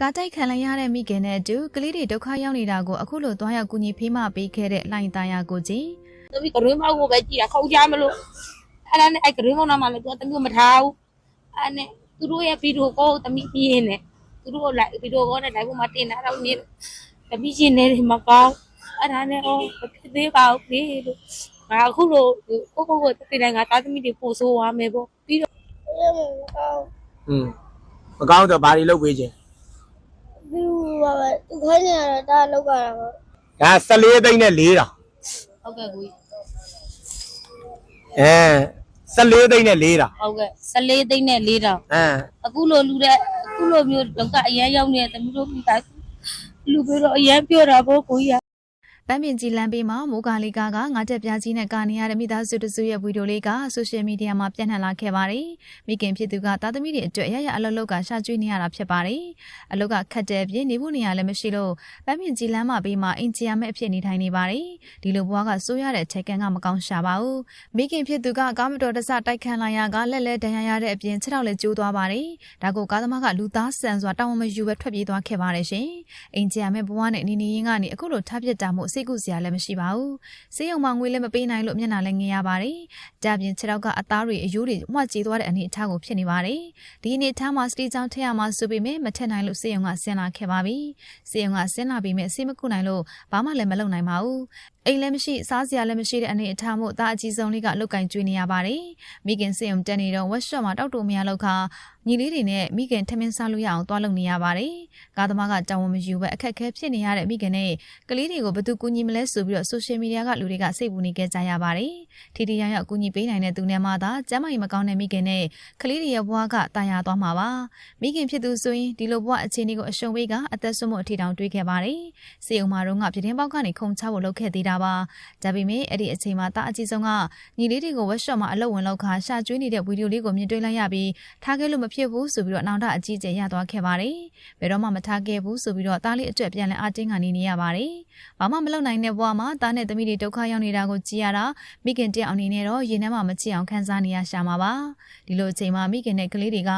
ကားတိုက်ခံလိုက်ရတဲ့မိခင်နဲ့အတူကလေးတွေဒုက္ခရောက်နေတာကိုအခုလိုတွားရောက်ကူညီဖေးမပေးခဲ့တဲ့လိုင်သားယာကိုကြီးသမီးကရွေးမောက်ကိုပဲကြည်တာခေါင်းချမလို့အဲ့ဒါနဲ့အဲ့ကရွေးမောက်နာမှလည်းသူကသမီးမထားဘူးအဲ့နဲ့သူတို့ရဲ့ဗီဒီယိုကောသမီးပြင်းနေသူတို့လိုက်ဗီဒီယိုကောနဲ့လိုက်ဖို့မတင်တာတော့နေသမီးရှင်နေတယ်မကောင်းအဲ့ဒါနဲ့ဟောမဖြစ်သေးပါဘူးလေလို့ငါအခုလိုကိုကိုကိုတင်တယ်ငါသားသမီးတွေပို့ဆိုးသွားမယ်ပေါ့ပြီးတော့อืมမကောင်းတော့ဘာတွေလုပ်ပေးခြင်းသူဘာပဲ သူခိုင်းနေရတာလောက်ကြတာပေါ့ဒါ14သိန်းနဲ့4တောင်ဟုတ်ကဲ့ကိုအဲ14သိန်းနဲ့4တောင်ဟုတ်ကဲ့14သိန်းနဲ့4တောင်အဲအခုလိုလူတဲ့အခုလိုမျိုးဒုက္ခအရန်ရောက်နေတဲ့သမီးတို့မိသားစုလူပြီးတော့အရန်ပြောတာပေါ့ကိုကြီးက ပန်းပင်ကြီးလမ်းဘေးမှာမိုးကာလီကာကငါတက်ပြားကြီးနဲ့ကာနေရတဲ့မိသားစုတစုရဲ့ဗီဒီယိုလေးကဆိုရှယ်မီဒီယာမှာပြန့်နှံ့လာခဲ့ပါတယ်။မိခင်ဖြစ်သူကသားသမီးတွေအတွက်ရရအလုပ်လုပ်ကရှာကျွေးနေရတာဖြစ်ပါတယ်။အလုပ်ကခက်တဲ့အပြင်နေဖို့နေရာလည်းမရှိလို့ပန်းပင်ကြီးလမ်းမှာဘေးမှာအင်ဂျီယာမဲ့အဖြစ်နေထိုင်နေပါတယ်။ဒီလိုဘွားကစိုးရတဲ့အချက်ကန်ကမကောင်းရှာပါဘူး။မိခင်ဖြစ်သူကကားမတော်တဆတိုက်ခတ်လာရကလက်လဲဒဏ်ရာရတဲ့အပြင်ခြေထောက်လည်းကျိုးသွားပါတယ်။ဒါကိုကားသမားကလူသားဆန်စွာတောင်းမယူပဲထွက်ပြေးသွားခဲ့ပါတယ်ရှင်။အင်ဂျီယာမဲ့ဘွားနဲ့နေနေရင်းကနေအခုလိုထပ်ပြစ်တာမှုစိတ်ကူစရာလည်းမရှိပါဘူး။စေးရုံမှာငွေလည်းမပေးနိုင်လို့မျက်နှာလည်းငင်ရပါတယ်။ဒါပြင်ခြေထောက်ကအသားတွေအယိုးတွေမှွကြေသွားတဲ့အနေအထားကိုဖြစ်နေပါတယ်။ဒီအနေအထားမှာစတီချောင်းထက်ရမှာဆိုပေမဲ့မထက်နိုင်လို့စေးရုံကဆင်းလာခဲ့ပါပြီ။စေးရုံကဆင်းလာပြီးမဲ့စေးမကုနိုင်လို့ဘာမှလည်းမလုပ်နိုင်ပါဘူး။ အိမ်လည်းမရှိစားစရာလည်းမရှိတဲ့အနေအထားမို့သားအကြီးဆုံးလေးကလုတ်ကင်ကျွေးနေရပါတယ်။မိခင်စေးရုံတက်နေတော့ဝက်ရှော့မှာတောက်တူမရလောက်ခါညီလေးတွေနဲ့မိခင်ထမင်းစားလို့ရအောင်တွားလုပ်နေရပါတယ်။ကားသမားကတောင်းဝမယူပဲအခက်အခဲဖြစ်နေရတဲ့မိခင်နဲ့ကလေးတွေကိုဘယ်သူကူညီမလဲဆိုပြီးတော့ဆိုရှယ်မီဒီယာကလူတွေကစိတ်ပူနေကြကြရပါတယ်။ထီထီရောက်ရောက်ကူညီပေးနိုင်တဲ့သူနဲ့မှသာကျမ်းမာရေးမကောင်းတဲ့မိခင်နဲ့ကလေးတွေရဲ့ဘဝကတာယာသွားမှာပါ။မိခင်ဖြစ်သူဆိုရင်ဒီလိုဘဝအခြေအနေကိုအရှုံးပေးကအသက်ဆုံးမှုအထီတောင်တွေးခဲ့ပါတယ်။စေုံမာတော့ကပြတင်းပေါက်ကနေခုံချဖို့လုပ်ခဲ့သေးတာပါ။ဒါပေမဲ့အဲ့ဒီအချိန်မှာတာအကြီးဆုံးကညီလေးတွေကိုဝက်ရှော့မှာအလုပ်ဝင်လောက်ခါရှာကျွေးနေတဲ့ဗီဒီယိုလေးကိုမြင်တွေ့လိုက်ရပြီးထားခဲ့လို့မဖြစ်ဘူးဆိုပြီးတော့နောင်တအကြီးကျယ်ရသွားခဲ့ပါတယ်။ဘယ်တော့မှမထားခဲ့ဘူးဆိုပြီးတော့တားလေးအတွက်ပြန်လဲအတင်းကနေနေရပါတယ်။ဘာမှမလုပ်နိုင်တဲ့ဘဝမှာတားနဲ့သမီးတွေဒုက္ခရောက်နေတာကိုကြည်ရတာမိခင်တယောက်အနေနဲ့တော့ရင်ထဲမှာမချစ်အောင်ခံစားနေရရှာမှာပါ။ဒီလိုအချိန်မှာမိခင်နဲ့ကလေးတွေက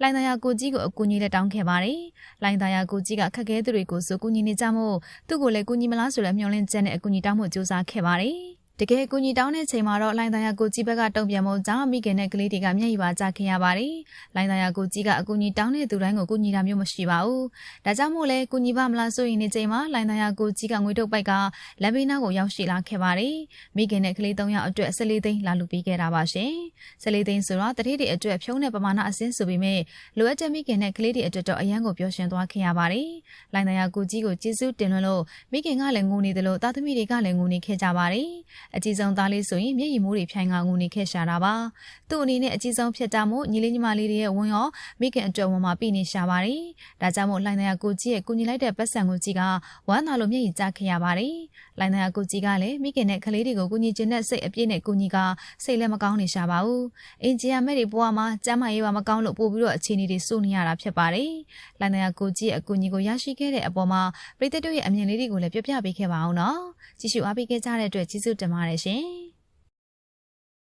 လိုင်သားယာကိုကြီးကိုအကူကြီးလက်တောင်းခဲ့ပါတယ်။လိုင်သားယာကိုကြီးကခက်ခဲသူတွေကိုဆိုကူညီနေကြမို့သူ့ကိုလည်းကူညီမလားဆိုလည်းမျှော်လင့်ချက်နဲ့အကူကြီးတောင်းဖို့ကြိုးစားခဲ့ပါတယ်။ တကယ်အကူကြီးတောင်းတဲ့ချိန်မှာတော့လိုင်သားယာကိုကြီးဘက်ကတုံ့ပြန်မှုကြောင့်မိခင်နဲ့ကလေးတွေကမျက်ရည်ပါကျခင်ရပါတယ်။လိုင်သားယာကိုကြီးကအကူကြီးတောင်းတဲ့သူတိုင်းကိုကူညီတာမျိုးမရှိပါဘူး။ဒါကြောင့်မို့လဲကူညီပါမလားဆိုရင်ဒီချိန်မှာလိုင်သားယာကိုကြီးကငွေတုပ်ပိုက်ကလမ်းဘေးနားကိုရောက်ရှိလာခဲ့ပါတယ်။မိခင်နဲ့ကလေး၃ယောက်အတွက်14သိန်းလာလူပေးခဲ့တာပါရှင်။14သိန်းဆိုတော့တတိတွေအတွက်ဖြုံးတဲ့ပမာဏအစင်းဆိုပေမဲ့လိုအပ်တဲ့မိခင်နဲ့ကလေးတွေအတွက်တော့အရန်ကိုပျော်ရွှင်သွားခင်ရပါတယ်။လိုင်သားယာကိုကြီးကိုကျေးဇူးတင်လွန်းလို့မိခင်ကလည်းငိုနေတယ်လို့တာသမီတွေကလည်းငိုနေခဲ့ကြပါတယ်။အကြီးဆုံးသားလေးဆိုရင်မျက်ရည်မိုးတွေဖြိုင်ငါငိုနေခဲ့ရှာတာပါ။သူ့အနေနဲ့အကြီးဆုံးဖြစ်တာမို့ညီလေးညီမလေးတွေရဲ့ဝန်ရောမိခင်အတွက်ဝန်မှာပြနေရှာပါတယ်။ဒါကြောင့်မို့လိုင်သားယာကိုကြီးရဲ့ကူညီလိုက်တဲ့ပတ်စံကိုကြီးကဝမ်းသာလို့မျက်ရည်ကျခဲ့ရပါတယ်။လိုင်သားယာကိုကြီးကလည်းမိခင်နဲ့ကလေးတွေကိုကူညီခြင်းနဲ့စိတ်အပြည့်နဲ့ကူညီကစိတ်လည်းမကောင်းနေရှာပါဘူး။အင်ဂျီယာမဲ့တွေဘဝမှာကျမ်းမာရေးပါမကောင်းလို့ပို့ပြီးတော့အခြေအနေတွေစိုးနေရတာဖြစ်ပါတယ်။လိုင်သားယာကိုကြီးရဲ့အကူအညီကိုရရှိခဲ့တဲ့အပေါ်မှာပြည်သက်တို့ရဲ့အမြင်လေးတွေကိုလည်းပြပြပေးခဲ့ပါအောင်နော်။ကြည့်ရှုအားပေးခဲ့ကြတဲ့အတွက်ကျေးဇူးတင်ပါတယ်ရှင်။